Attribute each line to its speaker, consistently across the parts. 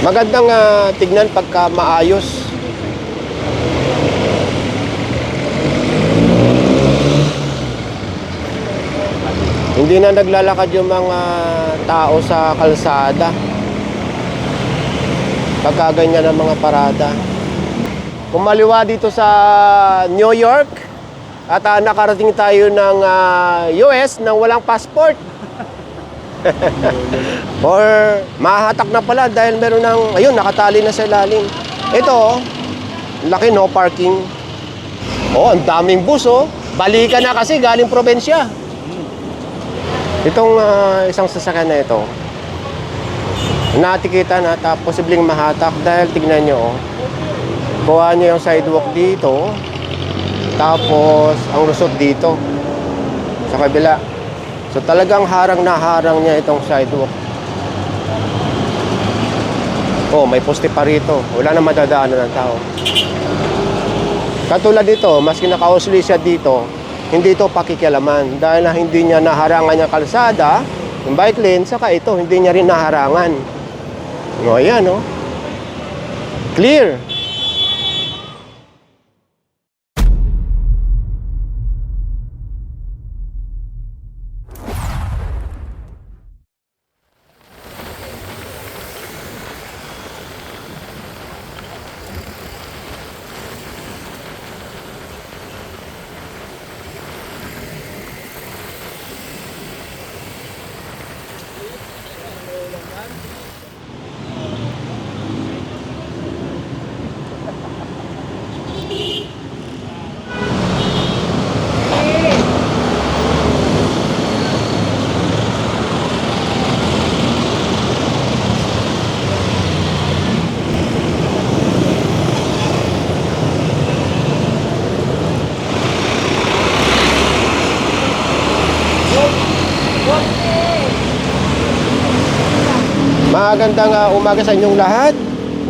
Speaker 1: Magandang ah, tignan pagka maayos. Hindi na naglalakad yung mga tao sa kalsada. Pagka ganyan ang mga parada. Kumaliwa dito sa New York at ah, nakarating tayo ng ah, US nang walang passport. Or mahahatak na pala dahil meron ng, ayun, nakatali na sa ilalim. Ito, laki no parking. Oh, ang daming bus oh. Balikan na kasi galing probensya. Itong ah, isang sasakyan na ito, natikita na tapos posibleng mahatak dahil tignan nyo, oh, kuha nyo yung sidewalk dito, tapos ang lusot dito, sa kabila. So talagang harang na harang niya itong sidewalk. Oh, may poste pa rito. Wala na madadaanan ng tao. Katulad dito, maski nakausli siya dito, hindi ito pakikialaman. Dahil na hindi niya naharangan yung kalsada, yung bike lane, saka ito, hindi niya rin naharangan. O, ayan, oh. Clear. Magandang uh, umaga sa inyong lahat.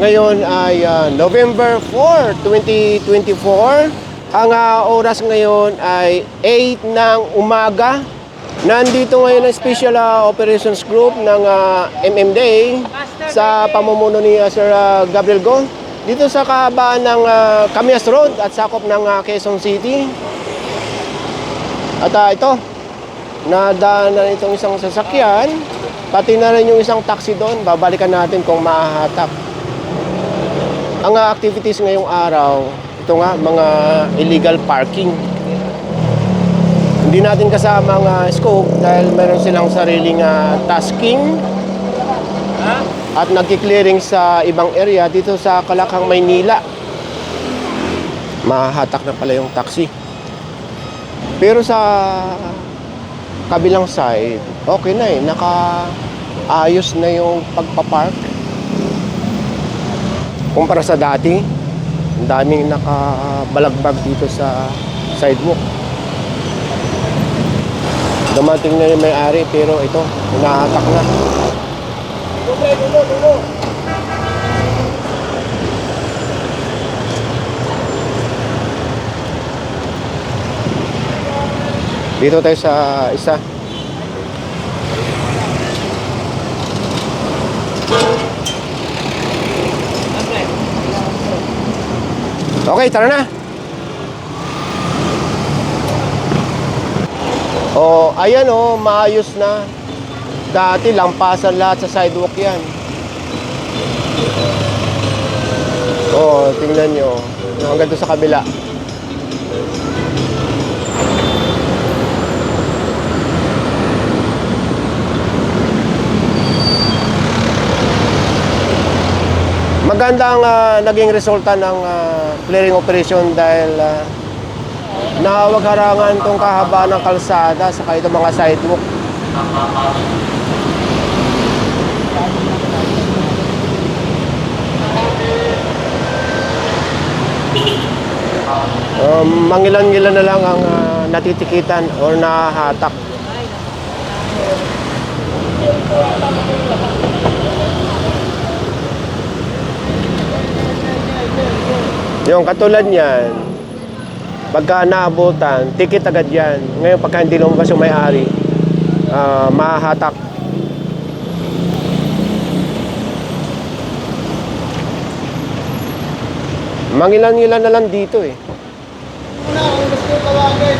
Speaker 1: Ngayon ay uh, November 4, 2024. Ang uh, oras ngayon ay 8 ng umaga. Nandito ngayon ang Special uh, Operations Group ng uh, MMDA sa pamumuno ni uh, Sir uh, Gabriel Go. Dito sa kahabaan ng uh, Camias Road at sakop ng uh, Quezon City. At uh, ito, nadaan na itong isang sasakyan, pati na rin yung isang taxi doon, babalikan natin kung mahahatak. Ang activities ngayong araw, ito nga, mga illegal parking. Hindi natin kasama ang uh, scope dahil meron silang sariling uh, tasking at nagki-clearing sa ibang area dito sa Kalakang, Maynila. Mahahatak na pala yung taxi. Pero sa kabilang side, okay na eh. Naka-ayos na yung pagpapark. Kumpara sa dati, ang daming nakabalagbag dito sa sidewalk. Dumating na yung may-ari pero ito, hinahatak na. Dito tayo sa isa. Okay, tara na. Oh, ayan oh, maayos na. Dati lampasan lahat sa sidewalk yan. Oh, tingnan nyo. Hanggang doon sa kabila. Maganda ang ah, naging resulta ng ah, clearing operation dahil uh, nawag harangan tong kahabaan ng kalsada sa itong mga sidewalk. Um, mangilan-ngilan na lang ang ah, natitikitan or nahahatak. Yung katulad niyan, pagka naabutan, ticket agad yan. Ngayon, pagka hindi lumabas yung may-ari, uh, mahahatak. Mangilan-ilan na lang dito eh.
Speaker 2: Una, kung gusto ko tawagin,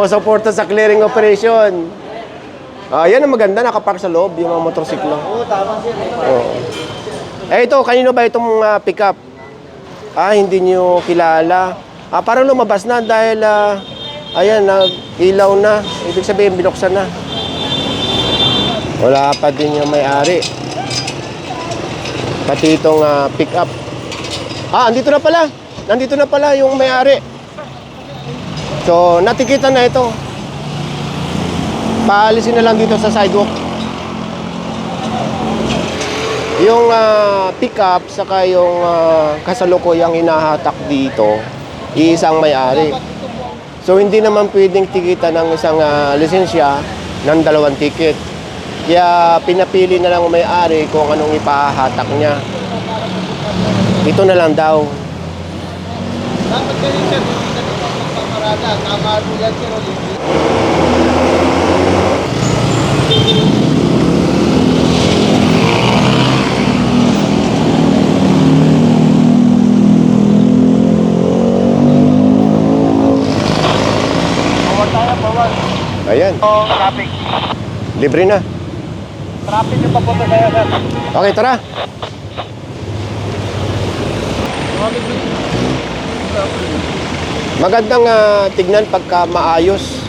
Speaker 1: sumusuporta sa clearing operation. Ah, yan ang maganda, nakapark sa loob, yung mga motorsiklo.
Speaker 2: Oo, tama siya. eh.
Speaker 1: Oo. Eh ito, kanino ba itong ah, pickup? Ah, hindi niyo kilala. Ah, parang lumabas na dahil ah, ayan, nag-ilaw na. Ibig sabihin, binuksan na. Wala pa din yung may-ari. Pati itong ah, pickup. Ah, andito na pala. Nandito na pala yung may-ari. So, natikitan na ito. Paalisin na lang dito sa sidewalk. Yung ah, pickup saka yung uh, kasalukuyang hinahatak dito, iisang may-ari. So hindi naman pwedeng tikitan ng isang ah, lisensya ng dalawang ticket. Kaya pinapili na lang ang may-ari kung anong ipahatak niya. Ito na lang daw.
Speaker 2: Dapat ganyan magpaparada. Tama po. Bawal tayo, bawal.
Speaker 1: Ayan,
Speaker 2: Oh, traffic.
Speaker 1: libre na.
Speaker 2: Traffic yung papunta sa'yo, sir.
Speaker 1: Okay, tara. Magandang ah, tignan pagka maayos.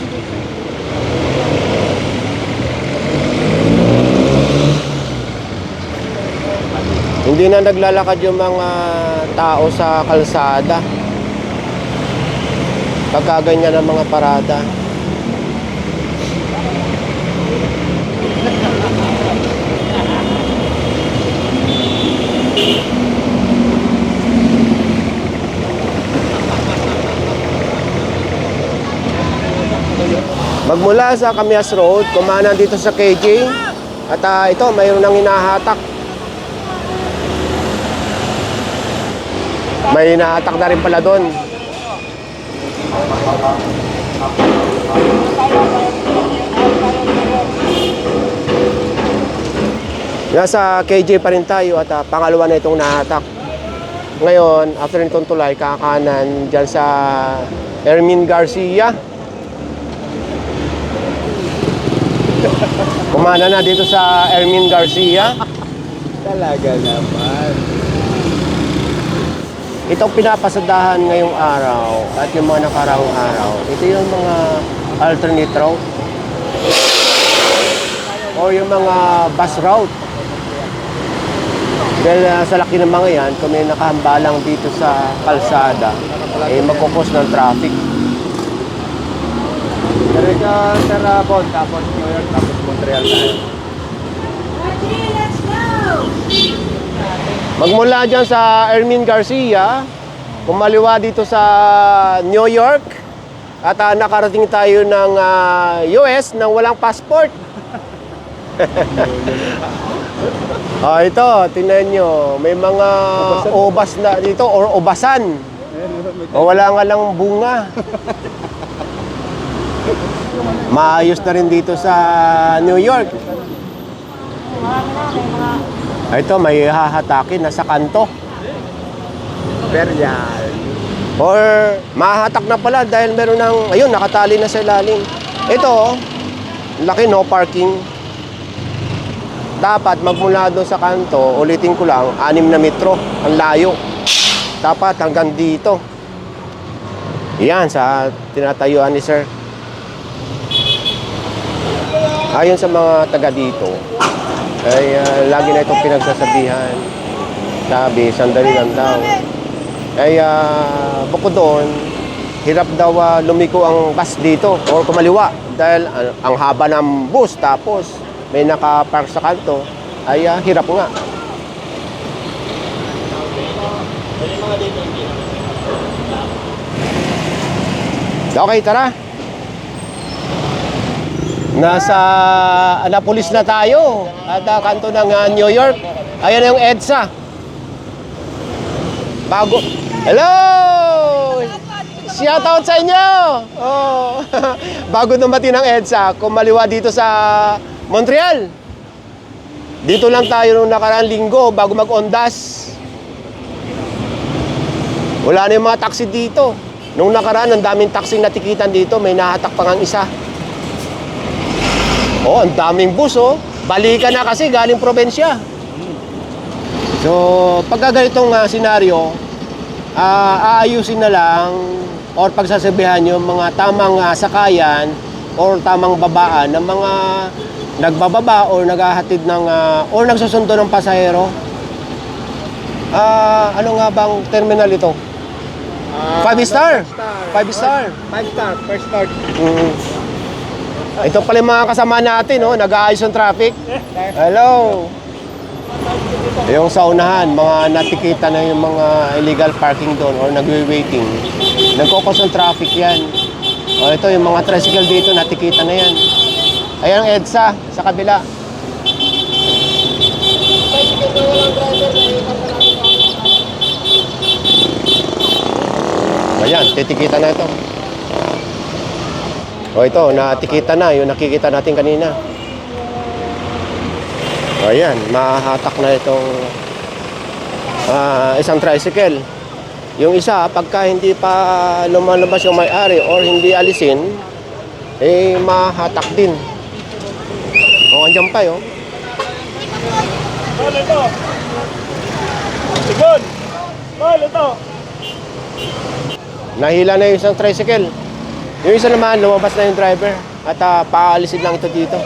Speaker 1: Hindi na naglalakad yung mga tao sa kalsada. Pagka ganyan ang mga parada. Magmula sa Camias Road, kumanan dito sa KJ. At ah, ito, mayroon nang hinahatak. May hinahatak na rin pala doon. Nasa KJ pa rin tayo at ah, pangalawa na itong nahatak. Ngayon, after nitong tulay, kakanan dyan sa Ermin Garcia. Kumana na dito sa Ermin Garcia.
Speaker 2: Talaga naman.
Speaker 1: Itong pinapasadahan ngayong araw at yung mga nakaraang araw, ito yung mga alternate route o yung mga bus route. Dahil ah, sa laki ng mga yan, kung may nakahambalang dito sa kalsada, eh magkukos ng traffic.
Speaker 2: Diretso sa Rabon, tapos New York, tapos Montreal tayo.
Speaker 1: Magmula dyan sa Ermin Garcia, kumaliwa dito sa New York, at ah, nakarating tayo ng ah, US nang walang passport. Ah, ito, tingnan nyo. May mga obas na dito or obasan. O wala nga lang bunga. Maayos na rin dito sa New York. Ah, Ito, may hahatakin nasa kanto.
Speaker 2: Berial.
Speaker 1: Or mahahatak na pala dahil meron ng, ayun, nakatali na sa ilalim. Ito, laki no parking. Dapat magmula doon sa kanto, ulitin ko lang, anim na metro, ang layo. Dapat hanggang dito. Yan, sa tinatayuan ni sir. Ayon sa mga taga dito, ay ah, lagi na itong pinagsasabihan. Sabi, sandali lang daw. Ay ah, bukod doon, hirap daw ah, lumiko ang bus dito or kumaliwa dahil ah, ang haba ng bus tapos may nakapark sa kanto ay ah, hirap nga. Okay, tara. Nasa Annapolis na tayo at ah, kanto ng ah, New York. Ayan yung EDSA. Bago. Hello! Shout out sa inyo! Oh. Bago dumating ng EDSA, kumaliwa dito sa Montreal. Dito lang tayo nung nakaraang linggo bago mag-ondas. Wala na yung mga taxi dito. Nung nakaraan, ang daming taxi natikitan dito, may nahatak pa ngang isa. Oh, ang daming bus oh. Balikan na kasi galing probensya. So, pagka ganitong uh, senaryo, ah, aayusin na lang or pagsasabihan yung mga tamang ah, sakayan or tamang babaan ng mga nagbababa or naghahatid ng ah, or nagsusundo ng pasahero. Ah, ano nga bang terminal ito? Five star. Five star.
Speaker 2: Five star. First start.
Speaker 1: Mm. Ito pala yung mga kasama natin, no? nag-aayos ng traffic. Hello! Yung sa unahan, mga natikita na yung mga illegal parking doon or nagwe-waiting. Nagkokos ng traffic yan. O ito, yung mga tricycle dito, natikita na yan. Ayan ang EDSA sa kabila. Ayan, titikita na ito. O ito, natikita na, yung nakikita natin kanina. O ayan, mahahatak na itong ah, isang tricycle. Yung isa, pagka hindi pa lumalabas yung may-ari or hindi alisin, eh mahahatak din. O, andyan pa yun.
Speaker 3: Paul, ito. Sigon. Paul, ito.
Speaker 1: Nahila na yung isang tricycle. Yung isa naman, lumabas na yung driver. At ah, paalisin lang ito dito.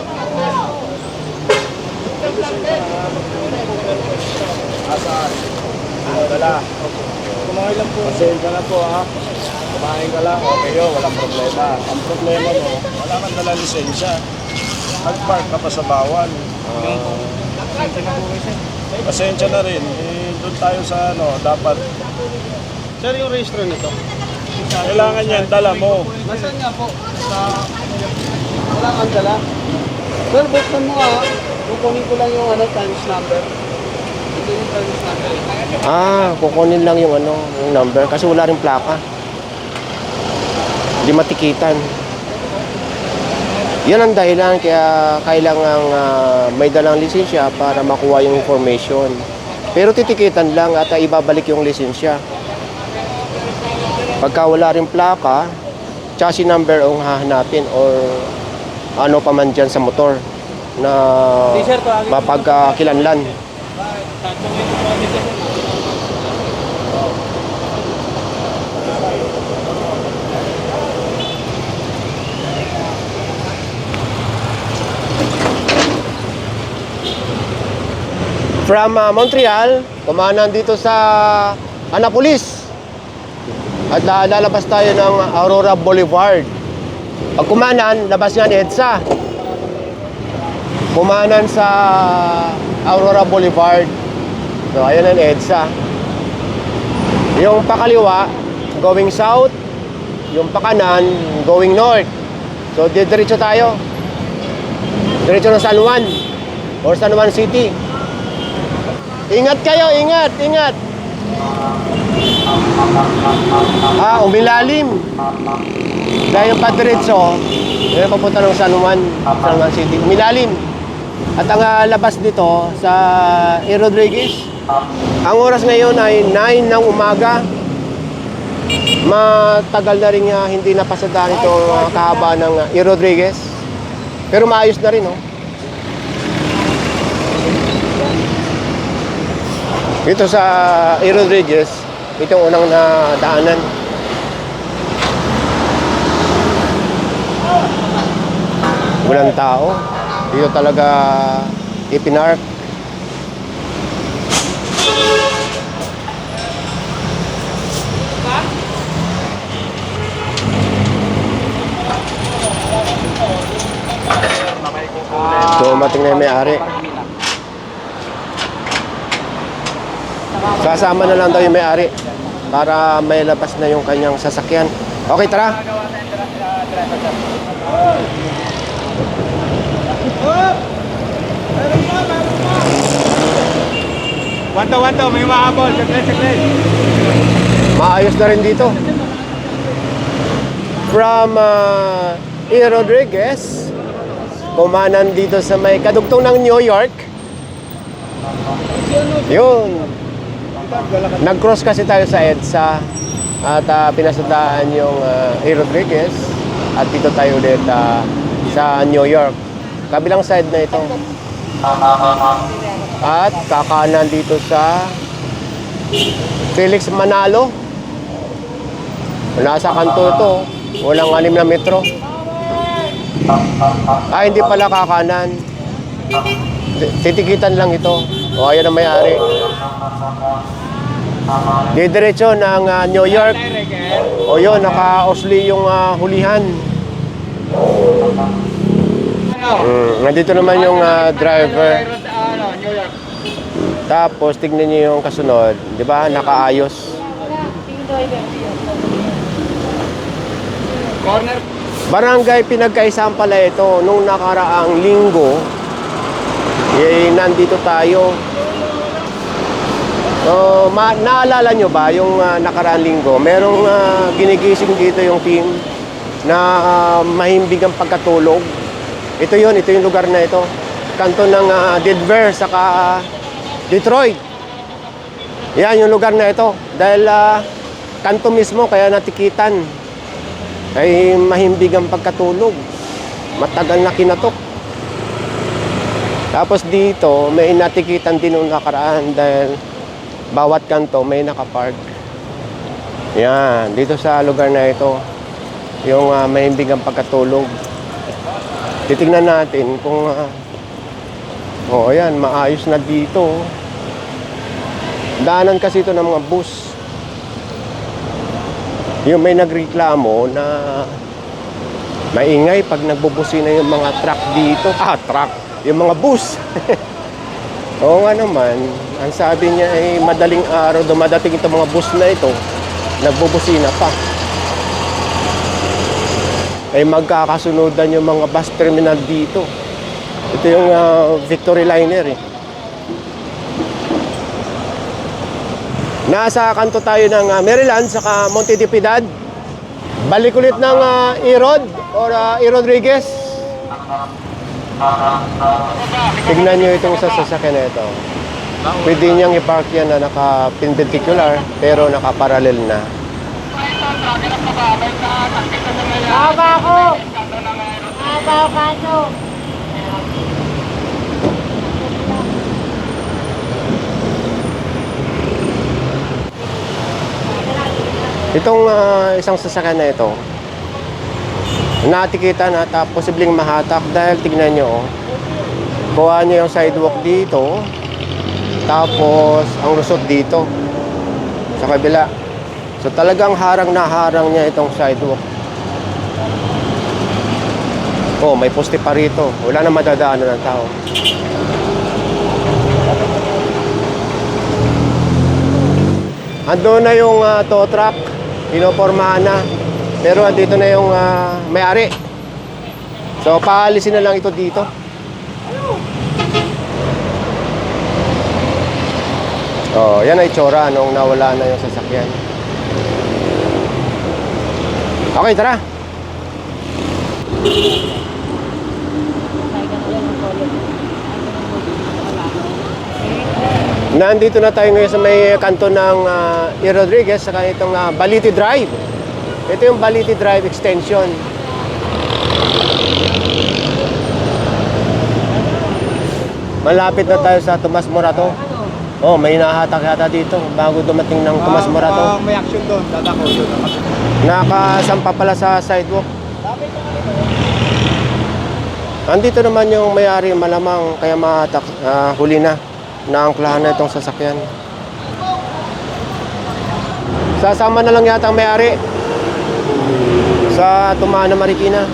Speaker 3: Wala. Kumain lang po. Pasensya na po ha. Kumain ka lang. Okay yun, walang problema. Ang problema mo, wala kang dala lisensya. Nag-park ka pa sa bawal. Pasensya na rin. Eh, doon tayo sa ano, dapat
Speaker 2: Sir, yung registro nito.
Speaker 3: Kailangan yan, dala mo.
Speaker 2: Nasaan nga po? Sa... Wala kang dala. Sir, buksan mo ah. Kukunin ko lang yung ano, times number. Ito yung times number.
Speaker 1: Ah, kukunin lang yung ano, yung number kasi wala rin plaka. Hindi matikitan. Yan ang dahilan kaya kailangan ah, may dalang lisensya para makuha yung information. Pero titikitan lang at ah, ibabalik yung lisensya. Pagka wala rin plaka, chassis number ang hahanapin or ano pa man dyan sa motor na mapagkakilanlan. From uh, Montreal, kumanan dito sa Anapolis. At la- lalabas tayo ng Aurora Boulevard. Pag kumanan, labas ni EDSA. Kumanan sa Aurora Boulevard. So, ayan ang EDSA. Yung pakaliwa, going south. Yung pakanan, going north. So, diretso tayo. Diretso ng San Juan or San Juan City. Ingat kayo, ingat, ingat. Ah, umilalim. Dahil yung padiretso, yun papunta ng San Juan, San Juan City. Umilalim. At ang ah, labas dito sa E. Rodriguez, ang oras ngayon ay 9 ng umaga. Matagal na rin nga hindi napasadaan ito uh, kahaba ng uh, E. Rodriguez. Pero maayos na rin, oh. Dito sa E. Rodriguez, ito ang unang na daanan. Walang tao. Dito talaga ipinark. Dumating na yung may-ari. Kasama na lang daw yung may-ari para may labas na yung kanyang sasakyan. Okay, tara.
Speaker 3: Wanto, wanto, may mahabol. Saglit, saglit.
Speaker 1: Maayos na rin dito. From uh, E. Rodriguez, kumanan dito sa may kadugtong ng New York. Yun. Nag-cross kasi tayo sa EDSA at uh, pinasadaan yung uh, E. Rodriguez at dito tayo ulit uh, sa New York. Kabilang side na ito. At kakanan dito sa Felix Manalo. Nasa kanto ito. Walang anim na metro. Ah, hindi pala kakanan. Titikitan lang ito. O, ayan ang may-ari. Didiretso ng ah, New York. O yun, naka-osli yung ah, hulihan. Mm, nandito naman yung ah, driver. Tapos, tignan niyo yung kasunod. Di ba? Nakaayos.
Speaker 3: Corner.
Speaker 1: Barangay pinagkaisaan pala ito. Nung nakaraang linggo, eh, nandito tayo. So, ma- naalala nyo ba yung ah, nakaraang linggo? Merong ah, ginigising dito yung team na ah, mahimbig ang pagkatulog. Ito yon ito yung lugar na ito. Kanto ng uh, Denver, saka ah, Detroit. Yan yung lugar na ito. Dahil ah, kanto mismo, kaya natikitan ay mahimbig ang pagkatulog. Matagal na kinatok. Tapos dito, may natikitan din nung nakaraan dahil bawat kanto may nakapark. Yan, dito sa lugar na ito, yung uh, mahimbig ang pagkatulog. Titingnan natin kung, uh, oh ayan, maayos na dito. Daanan kasi ito ng mga bus. Yung may nagreklamo na maingay pag nagbubusina yung mga truck dito. Ah, truck. Yung mga bus. Oo nga naman. Ang sabi niya ay madaling araw dumadating itong mga bus na ito. Nagbubusina pa. Ay magkakasunodan yung mga bus terminal dito. Ito yung ah, Victory Liner eh. Nasa kanto tayo ng ah, Maryland, saka Monte de Piedad. Balik ulit ng uh, Erod or uh. Rodriguez. Tignan nyo itong sa sasakyan na ito. Pwede niyang i-park yan na naka-perpendicular pero naka-parallel na.
Speaker 4: Haba ko! Haba ka to!
Speaker 1: Itong ah, isang sasakyan na ito, natikitan at ah, posibleng mahatak dahil tignan nyo, oh, kuha nyo yung sidewalk dito, tapos ang lusot dito, sa kabila. So talagang harang na harang niya itong sidewalk. Oh, may poste pa rito. Wala na madadaanan ng tao. Ando na yung ah, tow truck, pinopormahan na. Pero andito na yung ah, may-ari. So paalisin na lang ito dito. Oh, yan ay tsura nung nawala na yung sasakyan. Okay, tara. Nandito na tayo ngayon sa may kanto ng uh, E. Rodriguez sa itong ah, Baliti Drive. Ito yung Baliti Drive extension. Malapit na tayo sa Tomas Morato. Oh, may nahatak yata dito bago dumating ng Tomas Morato.
Speaker 3: may action doon. Dadako yun.
Speaker 1: Nakasampa pala sa sidewalk. Andito naman yung may-ari malamang kaya mahatak, ah, huli na. Naangklahan na itong sasakyan. Sasama na lang yata ang may-ari sa Tumana Marikina.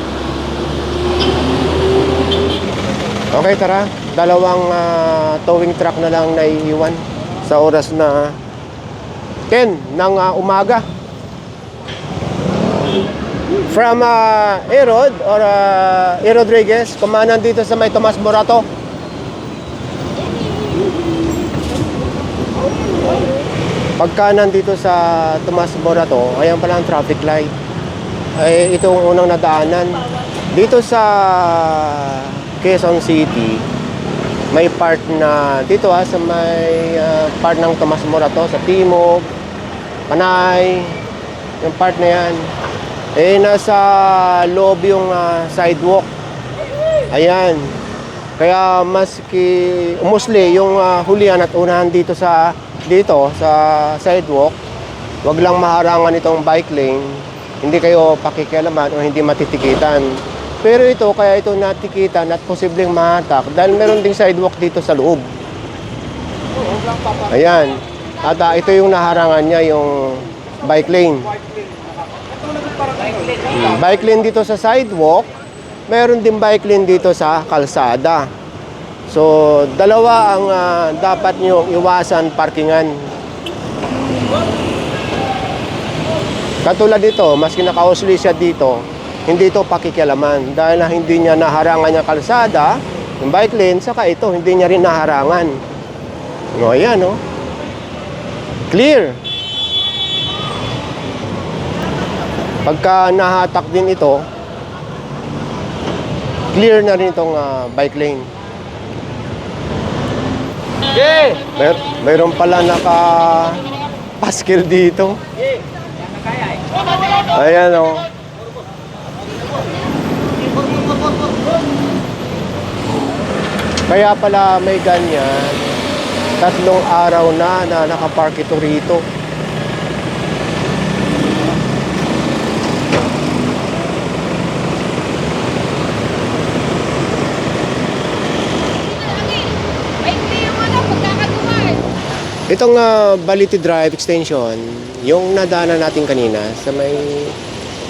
Speaker 1: Okay, tara. Dalawang ah, towing truck na lang naiiwan sa oras na 10 ng ah, umaga. From uh, Erod or uh, E. Rodriguez, kumanan dito sa may Tomas Morato. Pagka nandito sa Tomas Morato, ayan pala ang traffic light. Ay, ito ang unang nadaanan. Dito sa Quezon City, may part na dito ha, sa may ah, part ng Tomas Morato, sa Timog, Panay, yung part na yan. Eh, nasa loob yung ah, sidewalk. Ayan. Kaya maski umusli yung ah, hulihan at unahan dito sa dito sa sidewalk, wag lang maharangan itong bike lane. Hindi kayo pakikialaman o hindi matitikitan. Pero ito, kaya ito natikitan at posibleng mahatak dahil meron ding sidewalk dito sa loob. Ayan. At ah, ito yung naharangan niya, yung bike lane. Bike lane dito sa sidewalk, meron din bike lane dito sa kalsada. So, dalawa ang ah, dapat nyo iwasan parkingan. Katulad dito, maski nakausli siya dito, hindi ito pakikialaman dahil na hindi niya naharangan yung kalsada, yung bike lane, saka ito, hindi niya rin naharangan. No, ayan, no? Clear. Pagka nahatak din ito, clear na rin itong ah, bike lane.
Speaker 2: Okay.
Speaker 1: Mer mayroon pala naka paskil dito. Ayan oh. Kaya pala may ganyan. Tatlong araw na na nakapark ito rito.
Speaker 4: Maikli yung ano, pagkakaduman.
Speaker 1: Itong ah, Baliti Drive Extension, yung nadaanan natin kanina sa may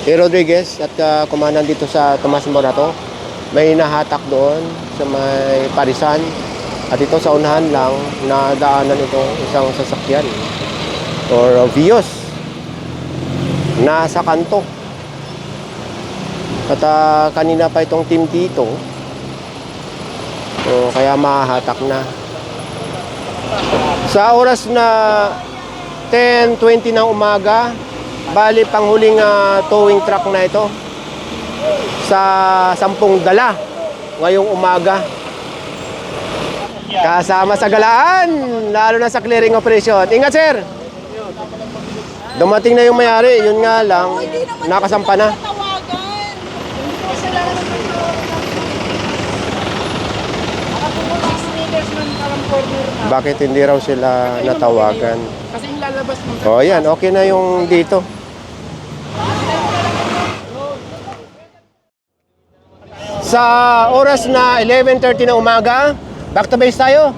Speaker 1: A. Rodriguez at uh, kumanan dito sa Tomas Morato, may nahatak doon sa may Parisan. At ito sa unahan lang, nadaanan itong isang sasakyan or uh, Vios nasa kanto. At ah, kanina pa itong team dito, so, kaya mahahatak na. Sa oras na 10.20 ng umaga, bali panghuling ah, towing truck na ito sa sampung dala ngayong umaga. Kasama sa galaan, lalo na sa clearing operation. Ingat sir! Dumating na yung mayari, yun nga lang, nakasampa na.
Speaker 4: Tawagan. Kasi lang naman Six meters man parang corner na.
Speaker 1: Bakit hindi raw sila natawagan?
Speaker 4: Kasi yung lalabas mo.
Speaker 1: O yan, okay na yung dito. Sa oras na 11.30 na umaga, back to base tayo.